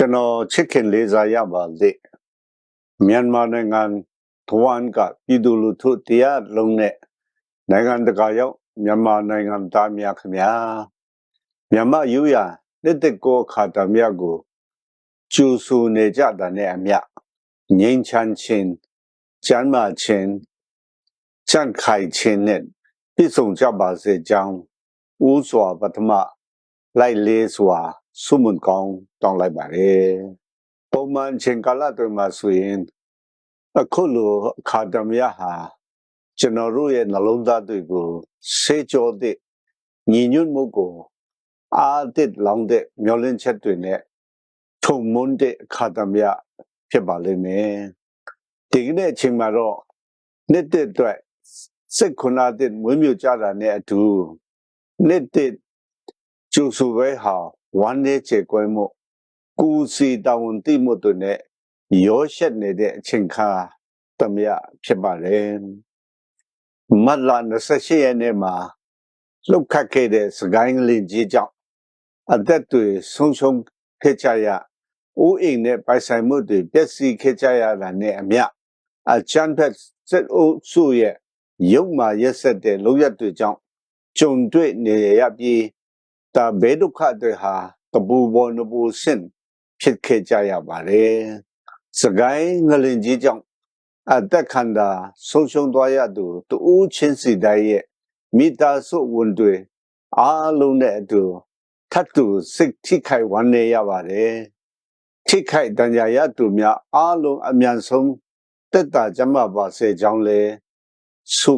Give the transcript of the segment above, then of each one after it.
ကျွန်တော်ချစ်ခင်လေးစားရပါလေမြန်မာနိုင်ငံတဝန်ကပြည်သူလူထုတရားလုံးနဲ့နိုင်ငံတကာရောက်မြန်မာနိုင်ငံသားများခင်ဗျာမြန်မာယူရလက်တကောခါတမြတ်ကိုကျူဆူနေကြတာနဲ့အမြငိမ့်ချမ်းချင်းကျမ်းမာချင်းချန့်ခိုင်ချင်းနဲ့ပြည့်စုံကြပါစေကြောင်းဦးစွာပထမလိုက်လေးစွာ ဆုမွန်ကောင်းတောင်းလိုက်ပါတယ်ပုံမှန်ချိန်ကာလတွေမှာဆိုရင်အခုလိုအခါဒမီဟာကျွန်တော်တို့ရဲ့နှလုံးသားတွေကိုစေကြောတဲ့ညီညွတ်မှုကိုအားတစ်လောင်းတဲ့မျောလင့်ချက်တွေနဲ့ထုံမွန်းတဲ့အခါဒမီဖြစ်ပါလိမ့်မယ်ဒီကနေ့အချိန်မှာတော့နှစ်တဲ့အတွက်စိတ်ခုနာတဲ့မွေးမြူကြတာနဲ့အတူနှစ်တဲ့ကျူဆူပဲဟာ ဝမ်းနေချေကွဲမှုကူစီတောင်းတိမှုတို့နဲ့ရောရှက်နေတဲ့အချိန်ခါတမယဖြစ်ပါတယ်မတ်လ28ရက်နေ့မှာလှုပ်ခတ်ခဲ့တဲ့စကိုင်းလင်ကြီးကြောင့်အသက်တွေဆုံးရှုံးခဲ့ကြရဦးအိမ်နဲ့ပိုင်ဆိုင်မှုတွေပျက်စီးခဲ့ကြရတာနဲ့အမျှအချမ်းဖက်စစ်အုပ်စုရဲ့ရုပ်မာရက်ဆက်တဲ့လုံရက်တွေကြောင့်ကြုံတွေ့နေရပြီး ဒါဘေဒုက္ခတွေဟာကပူပေါ်နပူစင်ဖြစ်ခဲ့ကြရပါတယ်စကိုင်းငလင်ကြီးကြောင့်အသက်ခန္ဓာဆုံးရှုံးသွားရသူတူးချင်းစီတိုင်းရဲ့မိသားစုဝန်တွေအားလုံးနဲ့အတူထပ်တူစိတ်ထိခိုက်ဝမ်းနည်းရပါတယ်ထိခိုက်တန်ရာရသူများအားလုံးအမြန်ဆုံးတက်တာကြမှာပါစေကြောင်းလဲဆု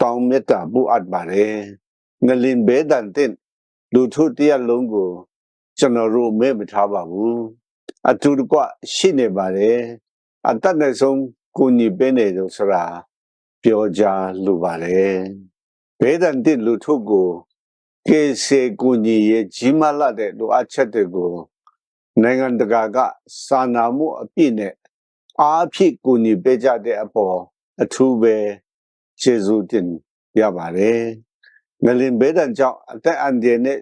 တောင်းမေတ္တာပို့အပ်ပါတယ်ငလင်ဘေးဒန်တဲ့ လူထုတရားလုံးကို ကျွန်တော်တို့မဲမထားပါဘူးအတူတကွရှိနေပါတယ်အတတ်နဲ့ဆုံးကိုညီပေးနေလို့ဆိုတာပြောကြလိုပါတယ်ဘေးဒန်တဲ့လူထုကိုကေစေကိုညီရဲ့ကြီးမားလာတဲ့လိုအပ်ချက်တွေကိုနိုင်ငံတကာကစာနာမှုအပြည့်နဲ့အားဖြည့်ကိုညီပေးကြတဲ့အပေါ်အထူးပဲကျေးဇူးတင်ရပါတယ် ငလင်ဘေးဒန်ကြောင့်အသက်အန္တရာယ်နဲ့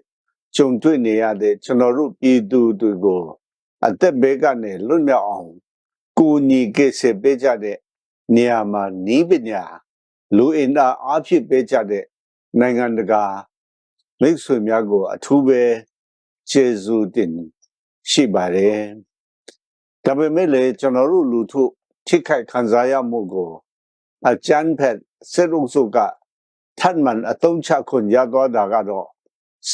ကြုံတွေ့နေရတဲ့ကျွန်တော်တို့ပြည်သူတွေကိုအသက်ဘေးကနေလွတ်မြောက်အောင်ကိုညီကိစ္စပေးကြတဲ့နေရာမှာနီးပညာလူအင်အားအားဖြည့်ပေးကြတဲ့နိုင်ငံတကာမိတ်ဆွေများကို အထူးပဲကျေးဇူးတင်ရှိပါတယ်ဒါပေမဲ့လည်းကျွန်တော်တို့လူထုထိခိုက်ခံစားရမှုကိုအကျန်းဖက်စစ်အုပ်စုက ထပ်မံအတုံးချခွင့်ရသွားတာကတော့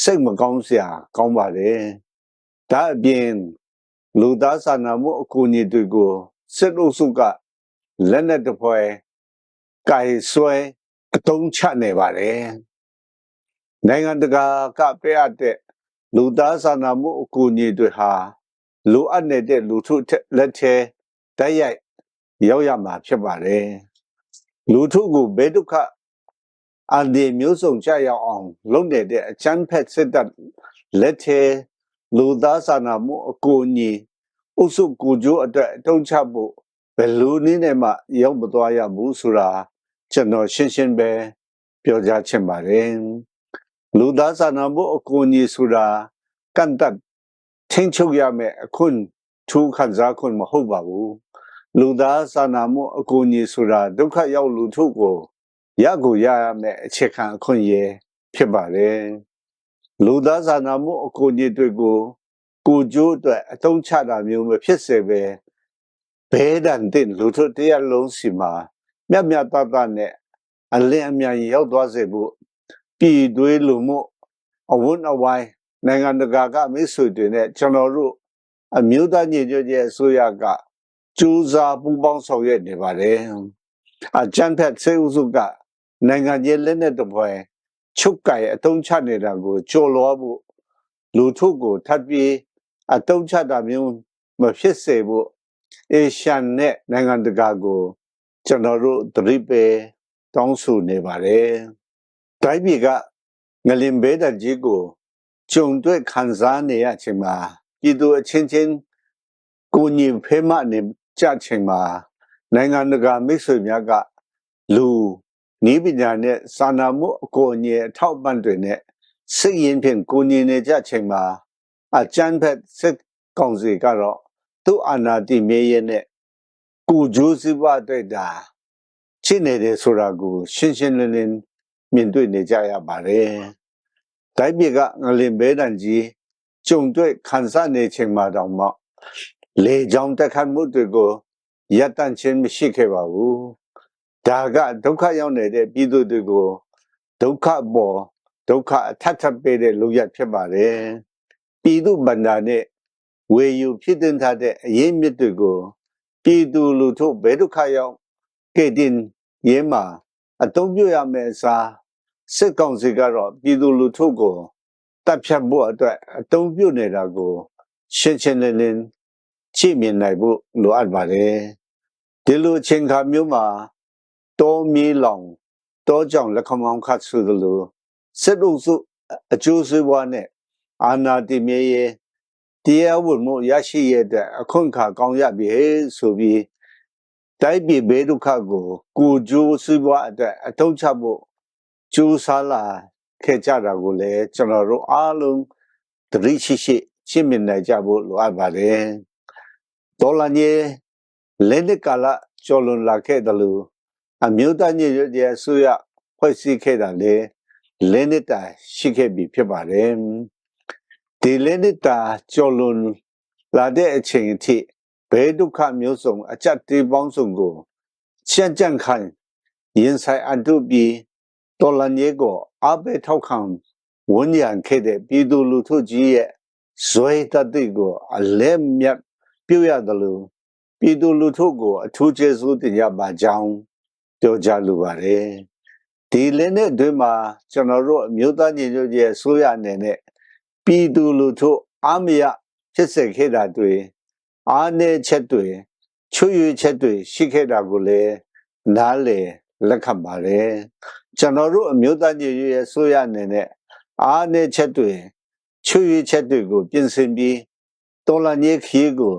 စိတ်မကောင်းစရာကောင်းပါတယ်ဒါအပြင်လူသားစာနာမှုအကူအညီတွေကိုစစ်အုပ်စုကလက်နက်တစ်ဖွဲကင်ဆွဲအတုံးချနေပါတယ်နိုင်ငံတကာကပေးအပ်တဲ့လူသားစာနာမှုအကူအညီတွေဟာလိုအပ်နေတဲ့လူထုလက်ထဲတိုက်ရိုက်ရောက်ရမှာဖြစ်ပါတယ်လူထုကိုဘယ်ဒုက္ခ အန်ဒီမျိုးစုံကြရောက်အောင် လုပ်နေတဲ့အချမ်းဖက်စစ်တပ်လက်ထဲလူသားစာနာမှုအကူအညီအုပ်စုကိုကြိုးအတွက်အတုံးချဖို့ဘယ်လိုနည်းနဲ့မှရောက်မသွားရဘူးဆိုတာကျွန်တော်ရှင်းရှင်းပဲပြောကြားချင်ပါတယ်လူသားစာနာမှုအကူအညီဆိုတာကန့်တတ်ချင်းချုပ်ရမယ်အခွင့်ထူးခံစားခွင့်မဟုတ်ပါဘူးလူသားစာနာမှုအကူအညီဆိုတာဒုက္ခရောက်လူထုကို ရကိုရရမယ်အခြေခံအခွင့်အရေးဖြစ်ပါတယ်လူသားစာနာမှုအကူအညီတွေကိုကိုကျိုးအတွက်အသုံးချတာမျိုးမဖြစ်စေပဲဘဲဒန်တဲ့လူထုတရားလုံးစီမှာမြတ်မြတ်တတ်နဲ့အလင်းအမြန်ရောက်သွားစေဖို့ပြည်သွေးလူမှုအဝန်းအဝိုင်းနိုင်ငံတကာကမိတ်ဆွေတွေနဲ့ကျွန်တော်တို့အမျိုးသားညီညွတ်ရေးအစိုးရကကြိုးစားပူးပေါင်းဆောင်ရွက်နေပါတယ်အကြံဖက်စေဥစုက နိုင်ငံရေးလက်နက်တပွဲချုပ်ကင်အတုံးချနေတာကိုကြော်လွှားဖို့လူထုကိုထပ်ပြီးအတုံးချတာမျိုးမဖြစ်စေဖို့အေရှန်နဲ့နိုင်ငံတကာကိုကျွန်တော်တို့သတိပေးတောင်းဆိုနေပါတယ်။တိုင်းပြည်ကငလင်ဘေးတကြီးကိုကြုံတွေ့ခံစားနေရချိန်မှာပြည်သူအချင်းချင်းကိုညီဖေးမနေကြချိန်မှာနိုင်ငံတကာမိတ်ဆွေများကလူ နီးပညာနဲ့စာနာမှုအကိုအငယ်အထောက်ပံ့တွေနဲ့စိတ်ရင်ဖြင့်ကိုညီနေကြချိန်မှာအကျန်းဖက်စစ်ကောင်စီကတော့သူ့အာဏာတည်မြဲရေးနဲ့ကိုဂျိုးစည်းပွားအတွက်ဒါချစ်နေတယ်ဆိုတာကို ရှင်းရှင်းလင်းလင်းမြင်တွေ့နေကြရပါတယ်။တိုင်းပြည်ကငလင်ဘဲတန်ကြီးကြုံတွေ့ခံစားနေချိန်မှာတောင်မှလေကြောင်းတက်ခတ်မှုတွေကိုရပ်တန့်ခြင်းမရှိခဲ့ပါဘူး။ ဒါကဒုက္ခရောက်နေတဲ့ပြည်သူတွေကိုဒုက္ခပေါ်ဒုက္ခအထက်ထပ်ပေးတဲ့လူရဖြစ်ပါတယ်။ပြည်သူဗန္ဒာနဲ့ဝေယူဖြစ်တင်ထားတဲ့အရေးမြစ်တွေကိုပြည်သူလူထုဘယ်ဒုက္ခရောက်ခဲ့တဲ့ရဲမှာအတုံးပြရမယ်အစားစစ်ကောင်စီကတော့ပြည်သူလူထုကိုတပ်ဖြတ်ဖို့အတွက်အတုံးပြနေတာကိုရှင်းရှင်းလင်းလင်းကြည့်မြင်နိုင်ဖို့လိုအပ်ပါတယ်ဒီလိုအချိန်ခါမျိုးမှာ တောမီလောင်တောကြောင့်လက်ခမောင်းခတ်ဆိုသလိုစစ်အုပ်စုအကျိုးဆွေးပွားနဲ့အာဏာတည်မြဲရေးတရားဝင်မှုရရှိရတဲ့အခွင့်အခါကောင်းရပြီဆိုပြီးတိုက်ပြည်ဘေးဒုက္ခကိုကိုကြိုးစည်းပွားအတွက်အထောက်ချဖို့ကြိုးစားလာခဲ့ကြတာကိုလည်းကျွန်တော်တို့အားလုံးသတိရှိရှိရှင်းမြင်နိုင်ကြဖို့လိုအပ်ပါတယ်ဒေါ်လာညေလက်နက်ကာလကျော်လွန်လာခဲ့တယ်လို့ အမျိုးသားညီညွတ်ရေးအစိုးရဖွဲ့စည်းခဲ့တာလေလက်နက်တာရှိခဲ့ပြီဖြစ်ပါတယ်ဒီလက်နက်တာကျော်လွန်လာတဲ့အချိန်အထိဘယ်ဒုက္ခမျိုးစုံ အကြက်တေးပေါင်းစုံကိုရှင်းကြံခိုင်ရင်ဆိုင်အတုပြီးတော်လန်ရေးကိုအဘဲထောက်ခံဝန်ရံခဲ့တဲ့ပြည်သူလူထုကြီးရဲ့ဇွဲတတိကိုအလဲမြတ်ပြုရတယ်လို့ပြည်သူလူထုကိုအထူးကျေးဇူးတင်ရပါကြောင်း ပြောကြားလိုပါတယ်ဒီလည်းနဲ့အတွင်းမှာကျွန်တော်တို့အမျိုးသားညီညွတ်ရေးအစိုးရအနေနဲ့ပြည်သူလူထုအမရဖြစ်စေခဲ့တာတွေအားနည်းချက်တွေချွေရချက်တွေရှိခဲ့တာကိုလည်းနားလေလက်ခံပါတယ်ကျွန်တော်တို့အမျိုးသားညီညွတ်ရေးအစိုးရအနေနဲ့အားနည်းချက်တွေချွေရချက်တွေကိုပြင်ဆင်ပြီးတော်လန်ရေးခီးကို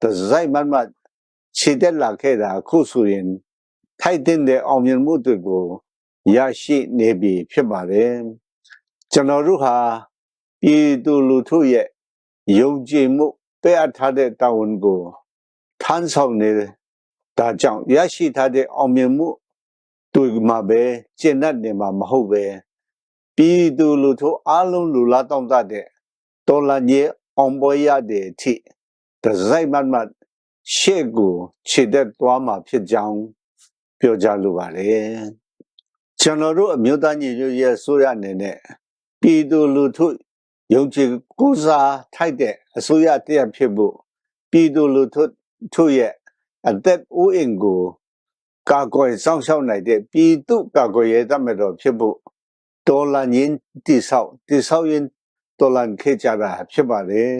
တစိုက်မတ်မတ်ခြေတက်လာခဲ့တာအခုဆိုရင် ထိုက်တဲ့အောင်မြင်မှုတွေကိုရရှိနေပြီဖြစ်ပါတယ်ကျွန်တော်တို့ဟာပြည်သူလူထုရဲ့ယုံကြည်မှုပေးအပ်ထားတဲ့တာဝန်ကိုထမ်းဆောင်နေဒါကြောင့်ရရှိထားတဲ့အောင်မြင်မှုတွေ့မှာပဲကျင့်တတ်နေမှာမဟုတ်ပဲပြည်သူလူထုအားလုံးလူလားတောင်းတတဲ့တော်လန်ကြီးအောင်ပွဲရတဲ့အထိဒဇိုက်မတ်မတ်ရှေ့ကိုခြေသက်သွားမှာဖြစ်ကြောင်း ပြောကြားလိုပါတယ်ကျွန်တော်တို့အမျိုးသားညီညွတ်ရေးဆိုရအနေနဲ့ပြည်သူလူထုယုံကြည်ကိုးစားထိုက်တဲ့အစိုးရတရက်ဖြစ်ဖို့ပြည်သူလူထုထုရဲ့အသက်အိုးအိမ်ကိုကာကွယ်စောင့်ရှောက်နိုင်တဲ့ပြည်သူကာကွယ်ရေးတပ်မတော်ဖြစ်ဖို့ဒေါ်လာရင်းတိဆောက်တိဆောက်ရင်ဒေါ်လာခေကြတာဖြစ်ပါတယ်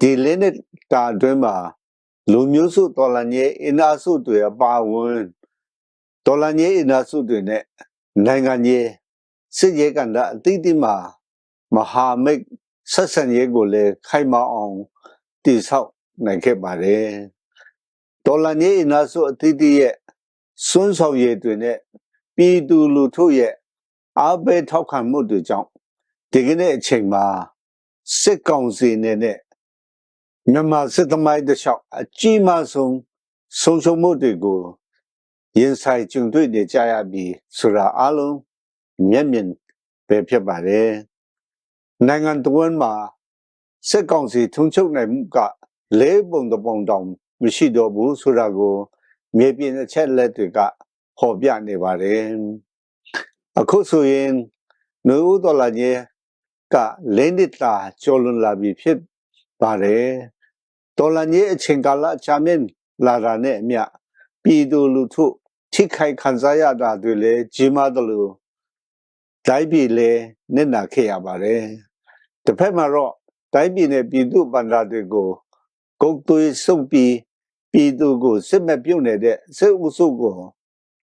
ဒီလင်းနဲ့တာအတွင်းမှာလူမျိုးစုဒေါ်လာကြီးအင်အားစုတွေအပါဝင် ဒေါ်လာကြီးအင်အားစုတွေနဲ့နိုင်ငံကြီးစစ်ရေးကဏ္ဍအသီးသီးမှာမဟာမိတ်ဆက်ဆံရေးကိုလည်းခိုင်မာအောင်တည်ဆောက်နိုင်ခဲ့ပါတယ်ဒေါ်လာကြီးအင်အားစုအသီးသီးရဲ့စွန်းဆောင်ရည်တွေနဲ့ပြည်သူလူထုရဲ့အားပေးထောက်ခံမှုတွေကြောင့်ဒီကနေ့အချိန်မှာစစ်ကောင်စီနဲ့မြန်မာစစ်သမိုင်းတစ်လျှောက်အကြီးမားဆုံးဆုံးရှုံးမှုတွေကို ရင်ဆိုင်ကြုံတွေ့နေကြရပြီဆိုတာအလုံးမျက်မြင်ပဲဖြစ်ပါတယ်နိုင်ငံတော်မှာစစ်ကောင်စီထုံချုပ်နိုင်မှုကလေးပုံတစ်ပုံတောင်မရှိတော့ဘူးဆိုတာကိုမြေပြင်အချက်လက်တွေကဟောပြနေပါတယ်အခုဆိုရင်နယူးဒေါ်လာကြီးကလင်းတစ်တာကျော်လွန်လာပြီဖြစ်ပါတယ်ဒေါ်လာကြီးအချိန်ကာလချမင်းလာတာနဲ့အမျှပြည်သူလူထု ထိခိုက်ခံစားရတာတွေလည်းကြီးမားတယ်လို့တိုင်းပြည်လည်းနစ်နာခဲ့ရပါတယ်တစ်ဖက်မှာတော့တိုင်းပြည်နဲ့ပြည်သူဗန္ဒာတွေကိုဂုတ်သွေးစုပ်ပြီးပြည်သူကိုစစ်မဲ့ပြုတ်နေတဲ့စစ်အုပ်စုကို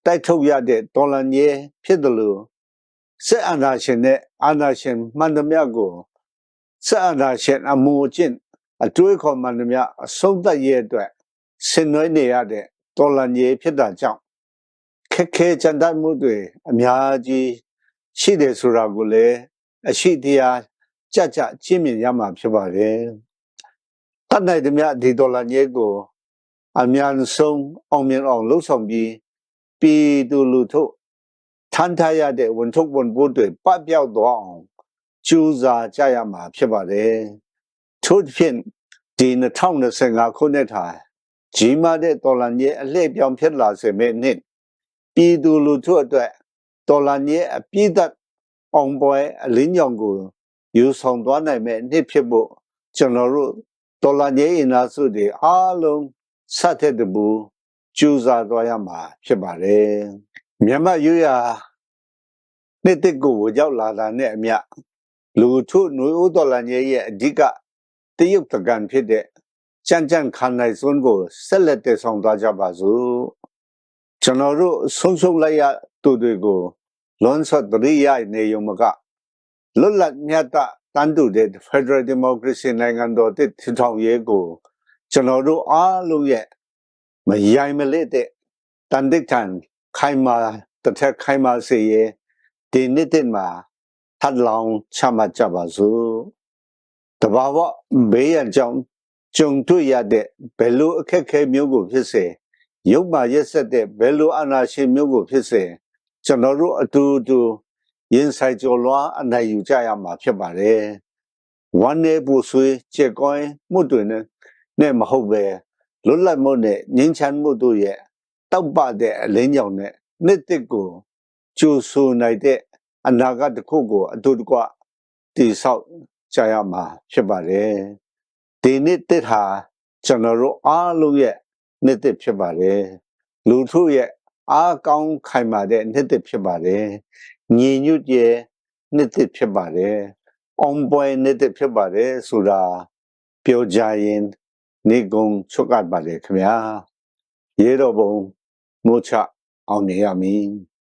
တိုက်ထုတ်ရတဲ့ဒေါ်လာကြီးဖြစ်တယ်လို့စစ်အာဏာရှင်နဲ့အာဏာရှင်မှန်သမျှကိုစစ်အာဏာရှင်အမှုအကျင့်အတွေးခေါ်မှန်သမျှအဆုံးသတ်ရဲ့အတွက်ဆင်နွှဲနေရတဲ့တော်လန်ကြီးဖြစ်တာကြောင့် ခက်ခဲကြမ်းတမ်းမှုတွေအများကြီးရှိတယ်ဆိုတာကိုလည်းအရှိတရားကြကြချင်းမြင်ရမှာဖြစ်ပါတယ်။တတ်နိုင်သမျှဒီဒေါ်လာညဲကိုအမြန်ဆုံးအောင်မြင်အောင်လှုပ်ဆောင်ပြီးပြည်သူလူထုထမ်းထားရတဲ့ဝန်ထုတ်ဝန်ပိုးတွေပပျောက်သွားအောင်ကြိုးစားကြရမှာဖြစ်ပါတယ်ထို့ဖြင့်ဒီ2025ခုနှစ်ထာကြီးမားတဲ့ဒေါ်လာညဲအလှည့်ပြောင်းဖြစ်လာစေမယ့်နှစ် ပြည်သူလူထုအတွက်ဒေါ်လာညဲအပြည့်သက်အောင်ပွဲအလင်းရောင်ကိုယူဆောင်သွားနိုင်မဲ့နှစ်ဖြစ်ဖို့ကျွန်တော်တို့ဒေါ်လာညဲအင်အားစုတွေအားလုံးစတဲ့တဘူကျူးစားသွားရမှာဖြစ်ပါတယ်မြန်မာရွရနှစ်တစ်ကိုရောက်လာတာနဲ့အမျှလူထုနွေဦးဒေါ်လာညဲရဲ့အဓိကတရုတ်တကန်ဖြစ်တဲ့ကြံ့ကြံ့ခံနိုင်စွန်းကိုဆက်လက်တည်ဆောင်သွားကြပါစို့ ကျွန်တော်တို့ဆုံးရှုံးလိုက်ရသူတွေကိုလွန်ဆော့တရိယနေုံမကလွတ်လပ်မြတ်တတန်တူတဲ့ Federal Democracy နိုင်ငံတော်တစ်ထူထောင်ရေးကိုကျွန်တော်တို့အားလုံးရဲ့မယိုင်မလက်တဲ့တန်တိတ်ထန်ခိုင်မာတစ်ထက်ခိုင်မာစေရဲ့ဒီနှစ်တစ်မှာထပ်လောင်ချမှတ်ကြပါစို့တဘာဝဘေးရန်ကြောင့်ကြုံတွေ့ရတဲ့ဘယ်လိုအခက်အခဲမျိုးကိုဖြစ်စေ ရုပ်မာရက်ဆက်တဲ့ဘယ်လိုအနာရှင်မျိုးကိုဖြစ်စေကျွန်တော်တို့အတူတူရင်ဆိုင်ကြော်လွှားအနိုင်ယူကြရမှာဖြစ်ပါတယ်။ဝမ်းနေပူဆွေးချက်ကောင်းမှုတွေနဲ့နဲ့မဟုတ်ပဲလွတ်လပ်မှုနဲ့ငြိမ်းချမ်းမှုတို့ရဲ့တောက်ပတဲ့အလင်းကြောင်နဲ့နှစ်တစ်ကိုကျူဆူနိုင်တဲ့အနာဂတ်တစ်ခုကိုအတူတကွတည်ဆောက်ကြရမှာဖြစ်ပါတယ်။ဒီနှစ်တစ်ဟာကျွန်တော်တို့အားလုံးရဲ့ နှစ်တစ်ဖြစ်ပါတယ်။လူထုရဲ့အားကောင်းခိုင်မာတဲ့နှစ်တစ်ဖြစ်ပါတယ်။ညီညွတ်ရဲ့နှစ်တစ်ဖြစ်ပါတယ်။ on point နှစ်တစ်ဖြစ်ပါတယ်ဆိုတာပြောကြရင်နေကုံချုပ်ကပ်ပါလေခင်ဗျာ။ရေတော်ဘုံမိုးချအောင်နေရမည်။